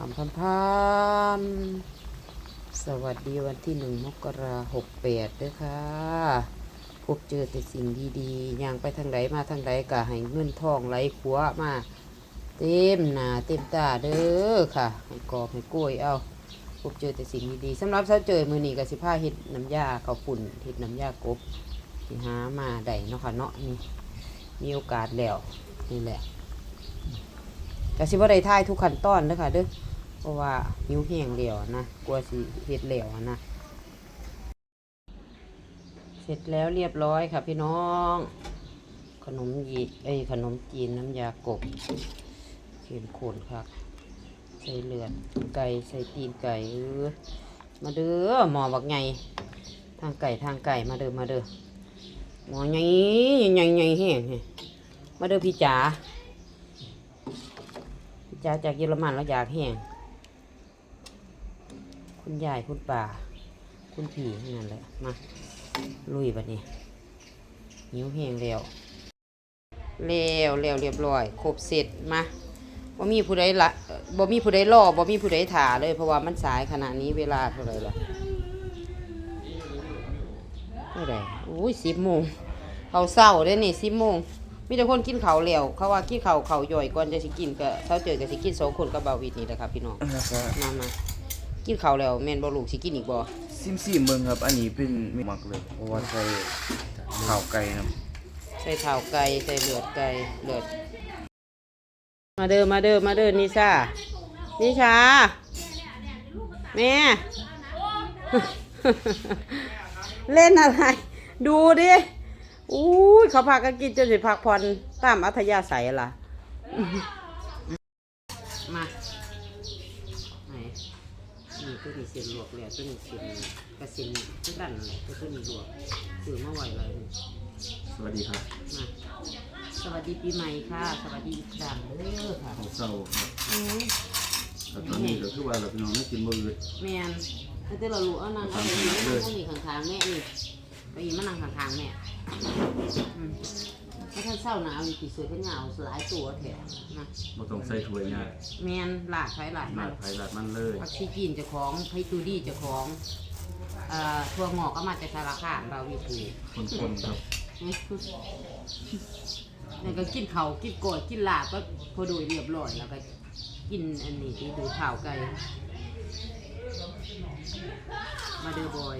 พามพามพามสวัสดีวันที่หนึ่งมกราหกแปดด้วยค่ะ พบเจอแต่สิ่งดีๆอย่างไปทางใดมาทางใดก็ให้เงินทองไหลขัวมา เต็มหนาเต็มตาเด้อค่ะ ให้กอบให้กล้วยเอาพบเจอแต่สิ่งดีๆสำหรับเช้าเจอมือนี้กับสิผ้าเห็ดน้ำยาข้าวปุ่นเห็ดน้ำยากบที่หามาได้เนาะค่ะเนาะนี่มีโอกาสแล้วนี่แหละแต่สิบ่ได้ทายทุกขั้นตอนเด้อค่ะเด้อ ราะว่าหิวแห้งแล้วนะกลัวสิเฮ็ดแล้วนะ เสร็จแล้วเรียบร้อยค่ะพี่น้อง ขนมยีเอ้ยขนมจีนน้ำยากบเข้มข้นค่ะใส่เลือดไก่ใส่ตีนไก่มาเด้อหมอบักไงทางไก่ทางไก่มาเด้อมาเด้อหมอใหญ่ใหญ่ใหญ่แห้งมาเด้อพี่จ๋าจากจากเยอรมันแล้วอยากแห้ง คุณยายคุณป่า คุณผีนั่นแหละ มา ลุยบัดนี้หิวแห้งแล้วแล้วแล้วเรียบร้อย ครบเสร็จมาบ่มีผู้ใดละเอ่อบ่มีผู้ใดรอบ่มีผู้ใดถ่าเลย เพราะว่ามันสายขนาดนี้เวลาเท่าไหร่ละเท่าไหร่อุ้ยสิบโมงเขาเศร้าได้นี่สิบโมงมีแต่คนกินเขาวแล้วเขาว่ากินเขาวเขาวย่อยก่อนจะสิกินก็เช้าเจอก็สิกินสองคนกับบาวิดนี่แหละครับพี่น้องแล้วก็มามา กินเขาวแล้วแม่นบ่ลูกสิกินอีกบ่ซิมซีเมืองครับ อันนี้เป็นไม่มักเลยเพราะว่าใส่ข้าวไก่นะใส่เท้าไก่ใส่เลือดไก่เลือด มาเด้อมาเด้อมาเด้อนิชานิชาแม่ เล่นอะไร ดูดิอุ้ยเขาพากันกินจนสิพักผ่อนตามอัธยาศัยล่ะ มาไหน นี่ตัวนี้เส้นลวกแล้วตัวนี้เส้นกระเส้นทุกดันเลยตัวนี้ลวกซื้อมาไหวเลยนี่สวัสดีครับมาสวัสดีปีใหม่ค่ะ สวัสดีอีกครั้งเด้อค่ะข้าวเศร้าครับอืมแล้วตอนนี้ก็คือว่าเราพี่น้องไม่กินมื้ออื่นแมนถ้าเดี๋ยวเรารู้เอานั่งเอาไปอีกนั่งต้องมีข้างๆแม่นี่ไปอีกมานั่งข้างๆแม่อืม ถ้าท่านเศร้าหนาวมีกี่สวยขึ้นเหงาหลายตัวแถมนะบ่ต้องใส่ถ้วยยากแมนหลากไฟหลากลามาดไผลาดมันเลยผักชีจีนเจ้าของไพตูดี้เจ้าของเอ่อถั่วงอกก็มาจากสารคามเราวิภูคนๆครับแล้วก็กินเขาวกินโกดกินลาบก็พอโดยเรียบร้อยแล้วก็กินอันนี้ที่ดูข่าวไก่มาเดอบอย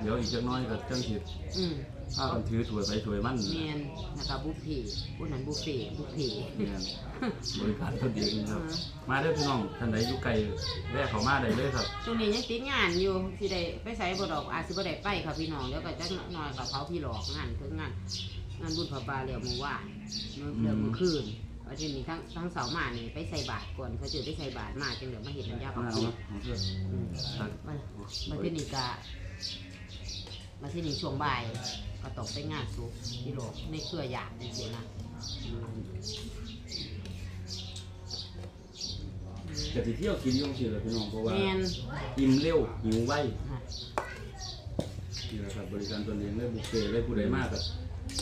เดี๋ยวอีกจักหน้อยก็จังสิอืม พากันถือถ้วยไปถ้วยมันเมียนนะครับบุฟเฟ่ต์บุนั้นบุฟเฟ่ต์บุฟเฟ่ต์แม่นบริการคนเดียวนะครับมาเด้อพี่น้องท่านใดอยู่ไกลแวะเข้ามาได้เลยครับช่วงนี้ยังติดงานอยู่สิได้ไปใส่บ่ดอกอาจสิบ่ได้ไปค่ะพี่น้องเดี๋ยวก็จะน้อยกับเขาพี่หลอกงานคืองานงานบุญพระบาเรียวมือว่านเมื่อเดือนมื่อคืนวันที่นี้ทั้งทั้งเสาร์มานี่ไปใส่บาตรก่อนเขาจะได้ใส่บาตรมาจังเดี๋ยวมาเห็นน้ำยามาปะเอาปูเนาะเอาเถอะอืมครับมามาที่นี่กะ มาที่นี่ช่วงบ่ายก็ตกไปงานสุกที่โลกในเครือหยาดจริงๆนะอืมจะสิเที่ยวกินอยู่สิล่ะพี่น้องเพราะว่าแมนอิ่มเร็วหิวไวฮะนี่แหละครับบริการตนเองเลยบุฟเฟ่ต์เลยผู้ใดมากก็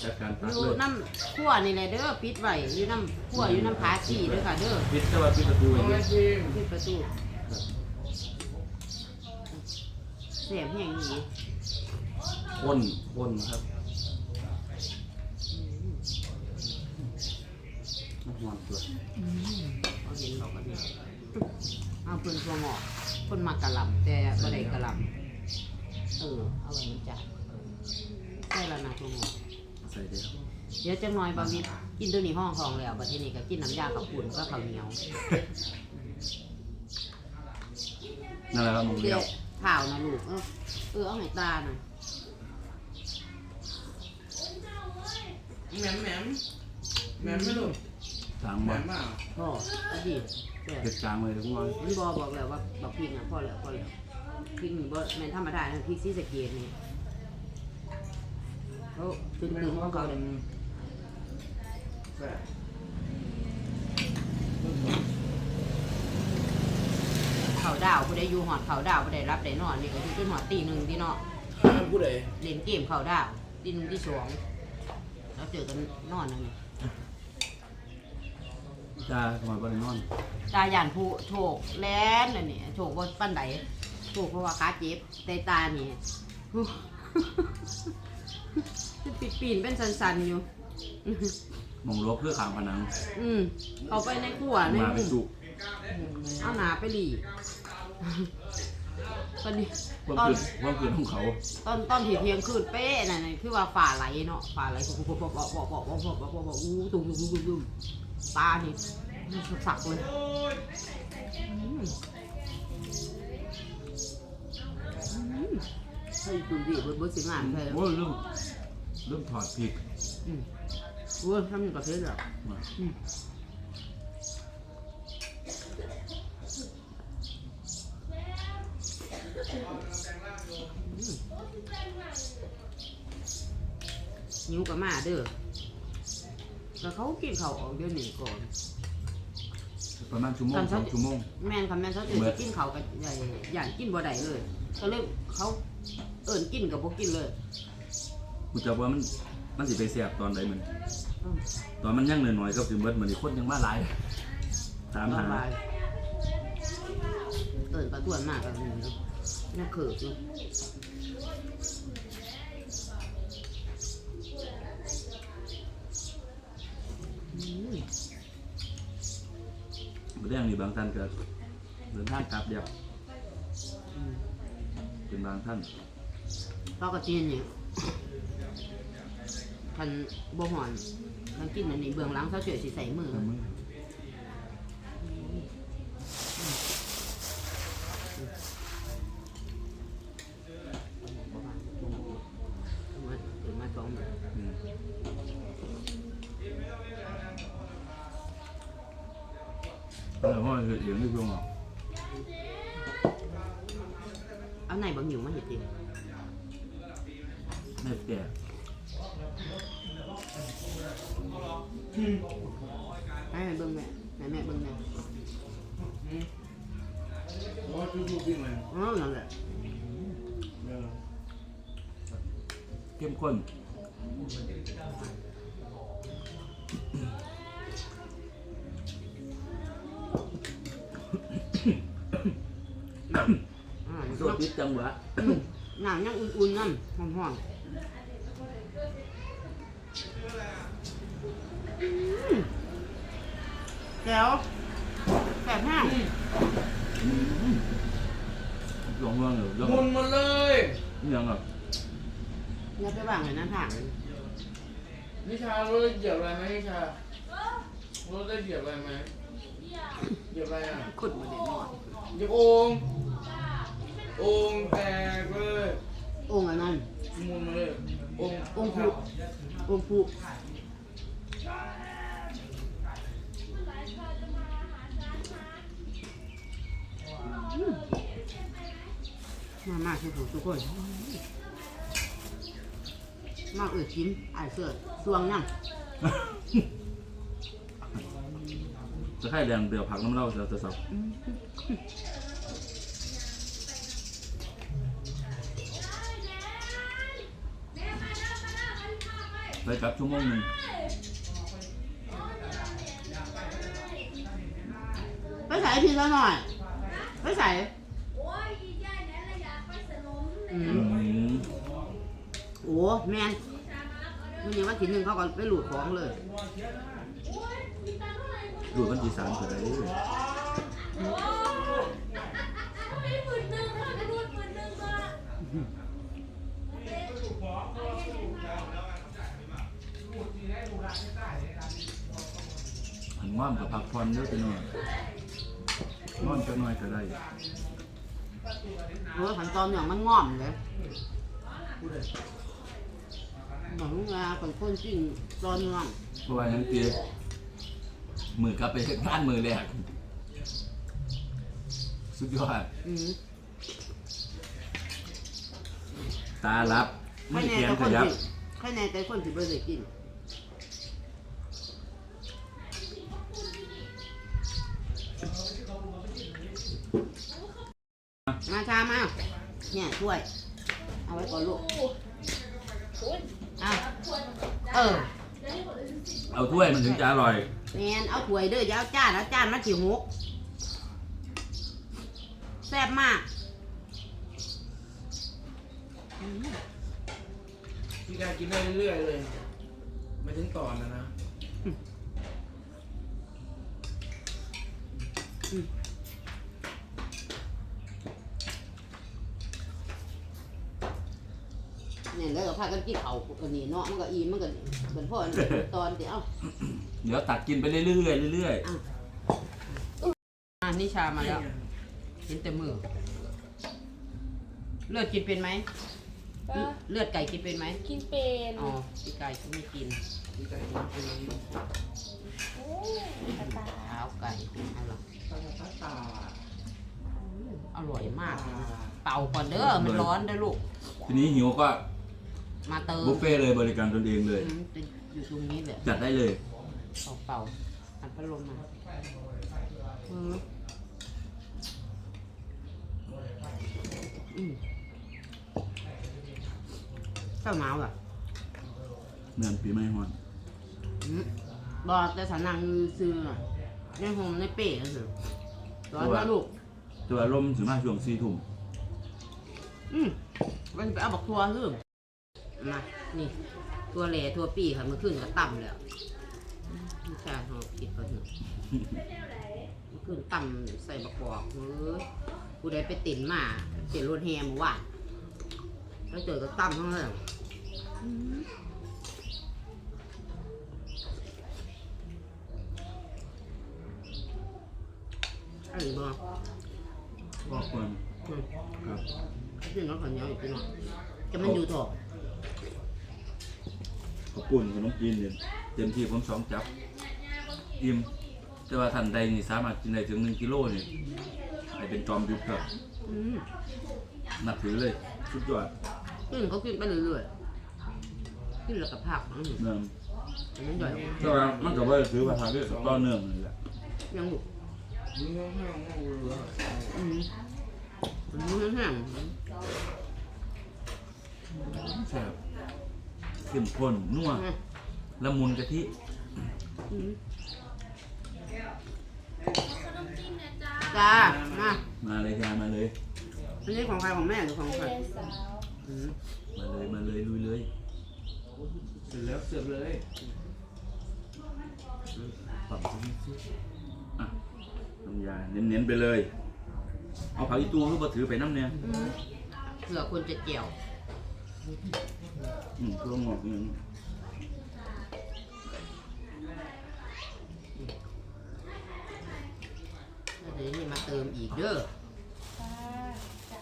จัดการตักอยู่เลยน้ำขั้วนี่แหละเด้อปิดไว้อยู่น้ำขั้วอยู่น้ำผาชีเด้อค่ะเด้อปิดแต่ว่าปิดประตูไว้เนี่ยปิดประตูเสียบแห้งนี้ คนคนครับน้ำมันตัวเขาเห็นเราก็ดีเอาเพิ่นตัวหมอกเพิ่นมากระหลำแต่บ่ได้กระหลำเออเอาไว้มันจัดใช่แล้วนะตัวหมอกใส่เดียวเดี๋ยวจังหน่อยบาวิดกินตัวนี้ห้องของแล้วบัดทีนี้ก็กินน้ำยากับปุ่นก็ข้าวเหนียวนั่นแหละครับหมูเดี๋เดียยววข้าวนะลูกเออเออเอาให้ตาหน่อย แหม่มแหม่มแหม่มไม่รู้จางแหบ่ม่มมากพ่อก็ดีแต่เผ็ดจางเลยทุกคนมันบอบอกแล้วว่าบอกพริกนะพ่อแล้วพ่อแล้วพริกนี่บ่แม่นธรรมดานะพริกซีสะเกตนี่เขาตึงตึงๆของเขาเลยแซ่บเขาดาวผู้ใดอยู่หอดเขาดาวผู้ใดรับได้นอนนี่ก็คือขึ้นหอดตีหนึ่งที่เนาะผู้ใดเล่นเกมเขาดาวตีหนึ่งที่สอง แล้วเจอกันนอนนั่นนี่จ้าทำไมบ่ได้นอนตาย่านผู้โชคแล่นน่ะนี่โชคบ่ปานใดโชคเพราะว่าขาเจ็บแต่ตานี่ปิดปีนเป็นสันๆอยู่ มองลบเพื่อขางผนังอืมเขาไปในครัวในมามุเป็นมสุเอาหนาไปหลี ตอนนี้ความตอนเกิดความเกิดของเขาตอนตอนที่เที่ยงคืนเป๊ะนั่นน่ะคือว่าฝ่าไหลเนาะฝ่าไหลปอกปอกปอกปอกปอกปอกปอกปอกปอกปอกอู้ตุ้มตุ้มตุ้มตุ้มตานี่สักๆเลยอืมอืมเฮ้ยดูดิเบิดเบิดสิงานใช่โอ้ยเริ่มเริ่มถอดผิดอืมโอ้ยทำมันกับเพชรเหรอมาอืม นิ้วกับมาเด้อแต่เขากินเขาวออกเดี๋ยวนี้ก่อน ประมาณชั่วโมงตอนสเช้าองชั่วโมง แม่นคำแม่นเขาตื่นเบิจะดกินเขาวกับใหญ่ย่านกินบ่ได้เลยก็เลยเขาเอิ่นกินกับบ่กินเลยกูจะว่ามันมันสิไปแสบตอนใดมันอืมตอนมันยังน้อยๆก็สิเบิดมันนี่คนยังมาหลายถามสหาบายเอิ่นกระตวนมากกันนี่น่าเขิบอยู่อืม เรื่องอยู่บางท่านก็เดินทางกลับเดียวเป็นบางท่านเราก็จีนนี่ทันบ่หอนท่านกินอันนี้เบื้องหลังเขาเฉยสิใส่มือมา người yến đi không ạ ở này bận nhiều quá vậy chị? Này kìa cái này bưng nè này mẹ bưng nè nó ngon nè kem quần ติดจังหวะหนังยังอุ่นๆนั่นหอมๆอืมแก้วแสบห้างลองเรื่องอยู่เรื่องหมุนหมดเลยเรื่องอะอย่าไปวางไว้หน้าทางนิชารถเหยียบอะไรไหมนิชารถได้เหยียบอะไรไหมเหยียบอะไรอะขุดมาเด็ดหน่อยเหยียบโอ่งโอ่งแตกเลยองค์อันนั้นหมุนมาเลยโอ่งองค์ผู้องค์ผู้อืมมามาทุกคนทุกคนมาเออกินไอ้ายเสือสวงนั่งจะให้แรงเดือดผักน้ำเหล้าจะจะสับ ไปกลับชั่วโมงหนึ่งไปใส่พีซะหน่อยไปใส่โอืมโอ้แมนมันยังว่าทีหนึ่งเขาก็ไปหลุดของเลยหลุดูวันที่สามเกิดอะไรขึ้น หันว่ามกับผักพรเยอะไปหน่อยนอนจะน้อยก็ได้โอ้ยขั้นตอนอย่างมันง่อมเลยหนังงาเป็นคนจริงตอนง่อมเพราะว่าทั้งตีมือกลับไปเฮ็ดงานมือแรกสุดยอดอืมตาลับใครไม่แน่เขียนแต่ขคนยับที่ใครแน่แต่คนที่เบอร์ได้กิน มาชามา เนี่ยช่วย เอาไว้ก่อนลูกอะเออเอาถ้วยมันถึงจะอร่อย แมนเอาถ้วยเด้ออย่าเอาจานเอาจานมาจิ๋วหกแซ่บมากพี่กายกินได้เรื่อยๆเลย ไม่ถึงตอนนะนะ เนี่ยแล้วก็ พากันกินเขาวกันนี่เนาะมันก็อีมันก็เหมือนพ่อตอนเดี๋ยวเดี๋ยวตักกินไปเรื่อยๆเรื่อยอ่านี่ชามาแล้วเห็นแต่มือ เลือดกินเป็นไหม ก็เลือดไก่กินเป็นไหมกินเป็นอ๋อพี่ไก่ก็ไม่กินพี่กายกินเป็นโอ้ตาตาเท้าไก่เอาล่ะตาตาตาอร่อยมากเลยนะเป่าก่อนเด้อมันร้อนเด้อลูกๆทีนี้หิวก็ มาเติมบุฟเฟ่ต์เลยบริการตนเองเลย อืมจะอยู่ตรงนี้แหละจัดได้เลยเป่าเป่าอันพัดลมมาอืมอืมข้าวหนาวอะเมือนปีใหม่ฮอนอืมบอกแต่สานังซื้อๆน่ะในโฮมในเป้ก็คือร้อนนะลูกตัวลมถึงมาช่วงสี่ทุ่มอืมมันไปเอาบักทัวคือ มานี่ ตัวเหล่ตัวปีค่ะเมื่อคืนก็ต่ำแล้วไม่ใช่เขาคิดก็ถึงเมื่อคืนต่ำใส่บักบอกเฮ้ยกูได้ไปติ่นมาเสียรถแฮมเมื่อวานแล้วเจอก็ต่ำทั้งนั้นอืมอะไรบ้างก็ควรอืมครับขึ้นน้องขันเหนียวอีกทีหน่อยจะมันอยู่ถอก ขอบปุ่นขนมจีนเนี่ยเต็มที่ผมสองจับอิ่มแต่ว่าท่านใดนี่สามารถกินได้ถึงหนึ่งกิโลนี่ให้เป็นจอมยุทธครับอืมนับถือเลยสุดยอดขึ้นเขาขึ้นไปเรื่อยๆขึ้นแล้วก็ผักอืมเนื่องมันย่อยออกมาแต่ว่ามันก็ว่าถือว่าทางเรื่องต่อเนื่องเลยแหละยังบุกมึงต้องให้ของกูเลยอืมมันแห้งแซ่บ เข้มข้นนัวๆอืมละมุนกะทิอืมขนมจีนนะจ๊ะจ้า มา มาเลยยามาเลย อันนี้ของใครของแม่หรือของใครเรียนสาวอืมมาเลยมาเลยลุยเลยเสร็จแล้วเสิร์ฟเลยปรับซิซิอะน้ำยาเน้นๆไปเลย เอาผักอีตูก็มาถือไปน้ำเนี่ยอืมเผื่อคนจะเกี่ยว อืมเครื่องงอกหนึ่งแล้วเดี๋ยวนี้มาเติมอีกเด้อค่ะจ้ะ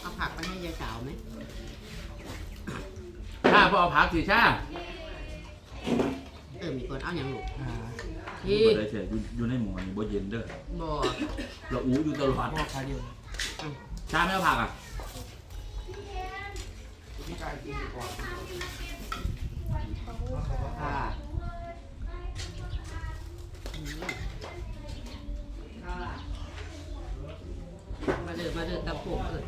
เอาผักไปให้ยายสาวไหมชาพอเอาผักสิชาเติมอีกคนเอาอย่างลูกอ่าพี่บ่ได้เสียอยู่อยู่ในหม้อนี่บ่เย็นเด้อบ่เราอู้อยู่ตลอดพ่อคาเดียวชาไม่เอาผักอะ ค่ะมาเดินมาเดินตะโพกเกิด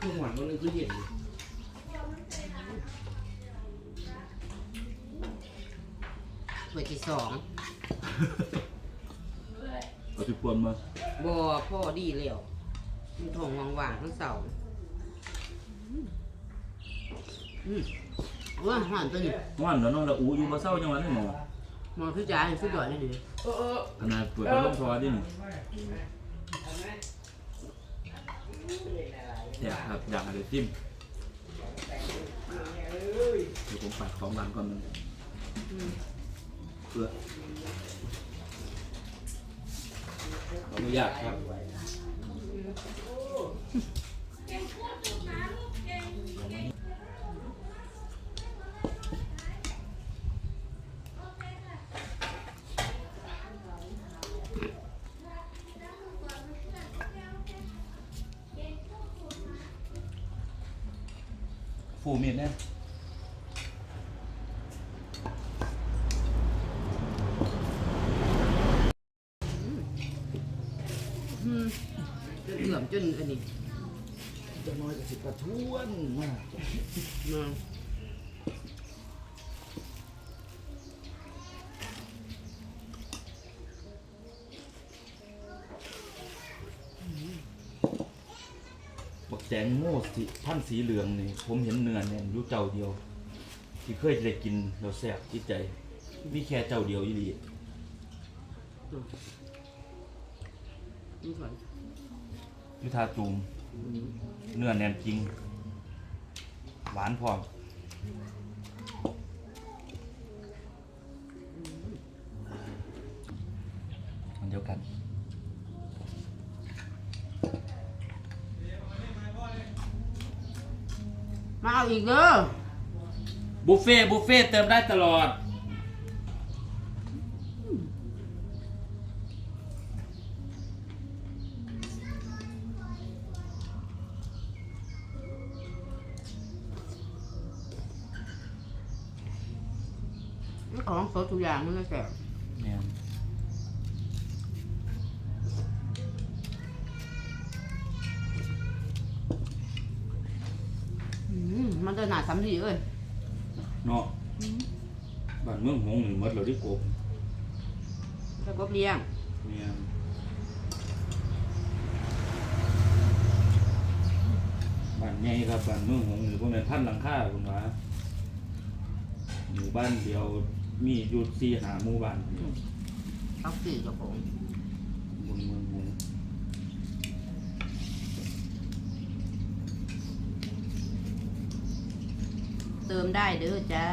คืองหวานมันเลยคือเย็นถ้วยที่สองเอาสิปวนมาบ่พ่อดีแล้วมันทองว่างๆทั้งเสาร์อืม ว่าหวานตัวนี้ว่านแล้วเนาะเราอู้อยู่บ่เศร้าจังหวะนี้หมอมองคือจ่ายสุดยอดเลยดิเออเออขนาดเปิดพัดลมทอดินี่แซ่บครับอยากให้ได้จิ้มเดี๋ยวผมปัดของหวานก่อนมันอืมเพื่อขออนุญาตครับ ฟู มีดเนี่ยอืมจนเอื่อมจนอันนี้จะน้อยกับสิบกระท้วนมากมา งโมสีพันสีเหลืองนี่ผมเห็นเนื้อเนี่ยอยู่เจ้าเดียว ที่เคยได้กินแล้วแซ่บจิตใจมีแค่เจ้าเดียวอีหลีนี่ก่อนยุทาตูมเนื้อแน่นจริง หวานพร้อมอันเดียวกัน มาเอาอีกเด้อบุฟเฟ่ต์บุฟเฟ่ต์เติมได้ตลอด นี่ของสดทุกอย่างมันเลยแซ่บ เนี่ย อืมมันเดินหนาซ้ำดีเอ้ย เนาะบ้านเมืองหงส์นี่หมดเลยที่กบแล้วก็เลี้ยงเนี่ยบ้านใหญ่ครับบ้านเมืองหงส์นี่พวกนั้นพันหลังคาคุณว่าหมู่บ้านเดียวมีอยู่สี่หาหมู่บ้านเอาสี่เจ้าของ บนเมืองหงส์ เติมได้เด้อจ้า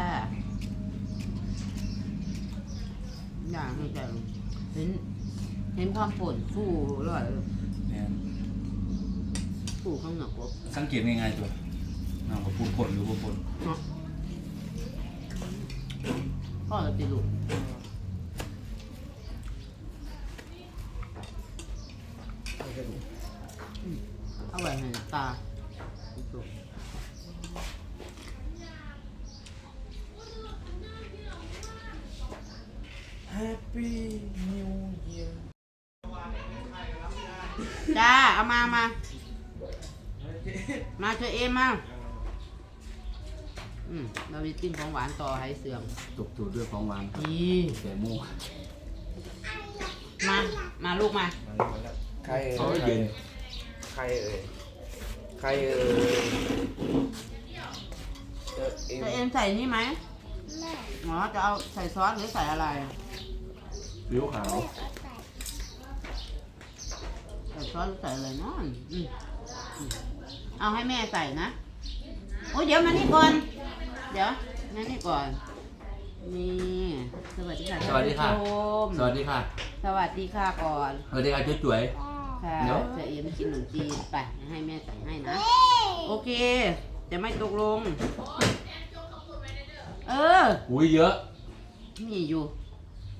อย่างให้จ้ะเห็นเห็นความผลฟูอร่อยเนี่ยฟูข้างหนักกบสังเกตง่ายๆตัวน้ำกับปูนคนหรือว่าคนเนาะพ่อจะติลูกอืมเอาไว้ให้ตาลูก แฮปปี้นิวเยียร์ จ้า เอามา มา มาเธ อเอ็มมาอืมเราไปกินของหวานต่อให้เสื่อมตกตูดด้วยของหวานดีแกโม่มา มาลูกมาใครเอ่ยเขาเย็นใครเอ่ยใครเอ่ยเออเอ็มเธอเอ็มใส่นี่ไหมแม่หมอจะเอาใส่ซอสหรือใส่อะไร ผิวขาวใส่ซอสหรือใส่อะไรเนาะอืมอืม เอาให้แม่ใส่นะ โอ้ยเดี๋ยวมานี่ก่อน เดี๋ยวมานี่ก่อน นี่ สวัสดีค่ะสวัสดีค่ะ ท่านผู้ชมสวัสดีค่ะ สวัสดีค่ะก่อน สวัสดีค่ะจุ๋ยแม่ค่ะเดี๋ยว จะเอ็มกินขนมจีนไป ให้แม่ใส่ให้นะ โอเค จะไม่ตกลง เออๆอุ้ยเยอะ นี่อยู่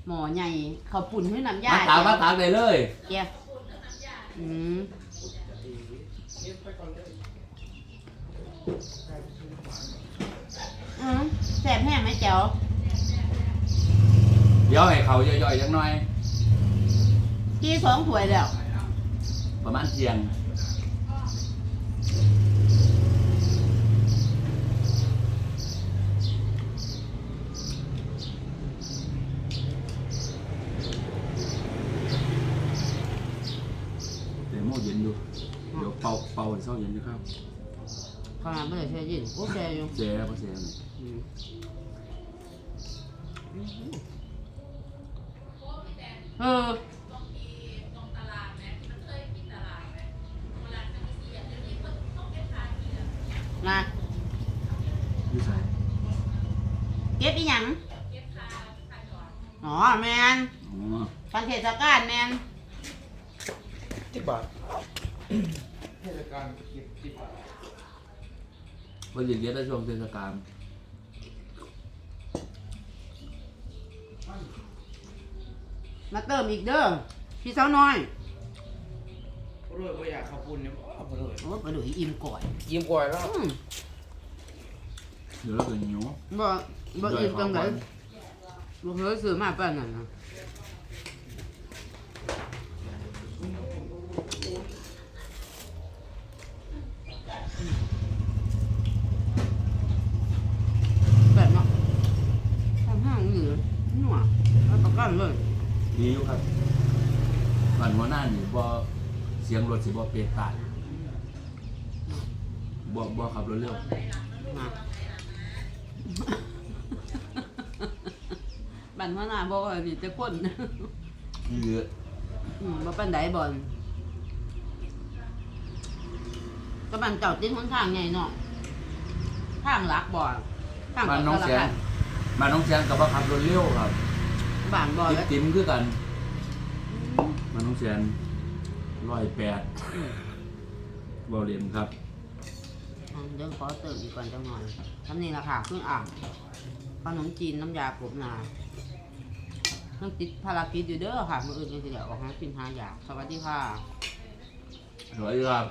หมอใหญ่เขาวปุ่นให้น้ำยามาตากมาตากเลยเลยแกอืม อืมแสบแห้งไหมแจ๋วเดี๋ยวให้เขาย่อยๆจังหน่อย กี่สองถ้วยแล้ว ประมาณเที่ยงเดี๋ยวโม่เย็นดู เดี๋ยวเป่าเป่าให้เศร้าเย็นอยู่ครับ ขนาดไม่ได้ใช้ยินโอเคอยู่เจ๊แล้วก็เจ๊อืมเออนะ อยู่ใส่ เก็บอีหยังอ๋อแมน อ๋อ ฟันเทศกาลแมน สิบบาทเทศกาลเก็บสิบบาท วันหยุดเยอะได้ช่วงเทศกาลมาเติมอีกเด้อพี่สาวน้อยเพราะเลยว่าอยากขับปุ่นเนี่ยเพราะเลยโอ้ปลาดุยอิ่มก่อยยิ้มกว่าแล้ว อืมเดี๋ยวเราเป็นหิวบ่บ่อิ่มจังไดบ่เคยซื้อมาปานนั้นนะแบบเนาะทำห้างเหนือนัวแล้วประ กันเลยดีอยู่ครับก่อนหัวหน้านี่บ่เสียงรถสิบ่เปรตตายบ่บ่ขับรถเร็วมาบันหัวหน้าบอกว่านี่จะคนเยอะอืมบ่ปานใดบ่อนก็บันเจ้าติดหนทางใหญ่เนาะทางหลักบ่อนทางบ้านน้องสารแสพันดบ้านน้องแสนกับว่าขับรถเร็วครับ บ้านบ่อติดแล้ว ติมคือกันบ้านน้องแสนร้อยแปดบ่เรียนครับอืมเดี๋ยวขอเติมอีกก่อนจังหน่อยทำนี่ราคาเครื่องอ่างขนมจีนน้ำยากบนาต้องติดภารกิจอยู่เด้อค่ะมืออื่นก็จะเดี๋ยวออกหากินหาอยากสวัสดีค่ะสวัสดีครับ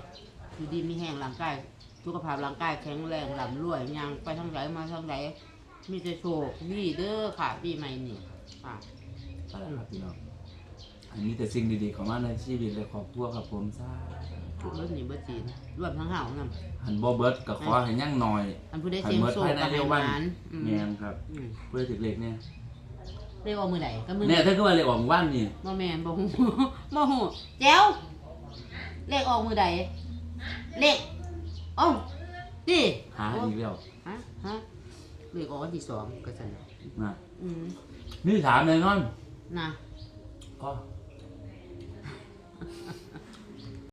อยู่ดีมีแห้งร่างกายสุขภาพร่างกายแข็งแรงลำรวยยังไปทางไหนมาทางไหนมีแต่โชคดีเด้อค่ะปีใหม่นี่ ค่ะก็ได้ครับพี่น้องอันนี้แต่สิ่งดีๆเข้ามาในชีวิตและครอบครัวครับผมซาทุกเบิดนี่เบิดจีนรวมทั้งเฮานำหันบ่เบิดก็ขอให้ยั่งหน่อยอันผู้ได้ให้เสียงเบิดโชคภายในกับเร็ให้วหวันมานอืมแม่นครับอืมเพื่อถึกเลขเนี่ยเรียกว่ามือไหนก็มือเนี่ยถ้าคือว่าเลขออกวันนี่บ่แม่นบ่ฮู้บ่ฮู้แจ๋วเลขออกมือใดเลขเอ้าติหาอีกแล้วฮะฮะเลขออกวันที่สองก็ซั่นน่ะนะอืม นี่ถามแน่นอนนะก็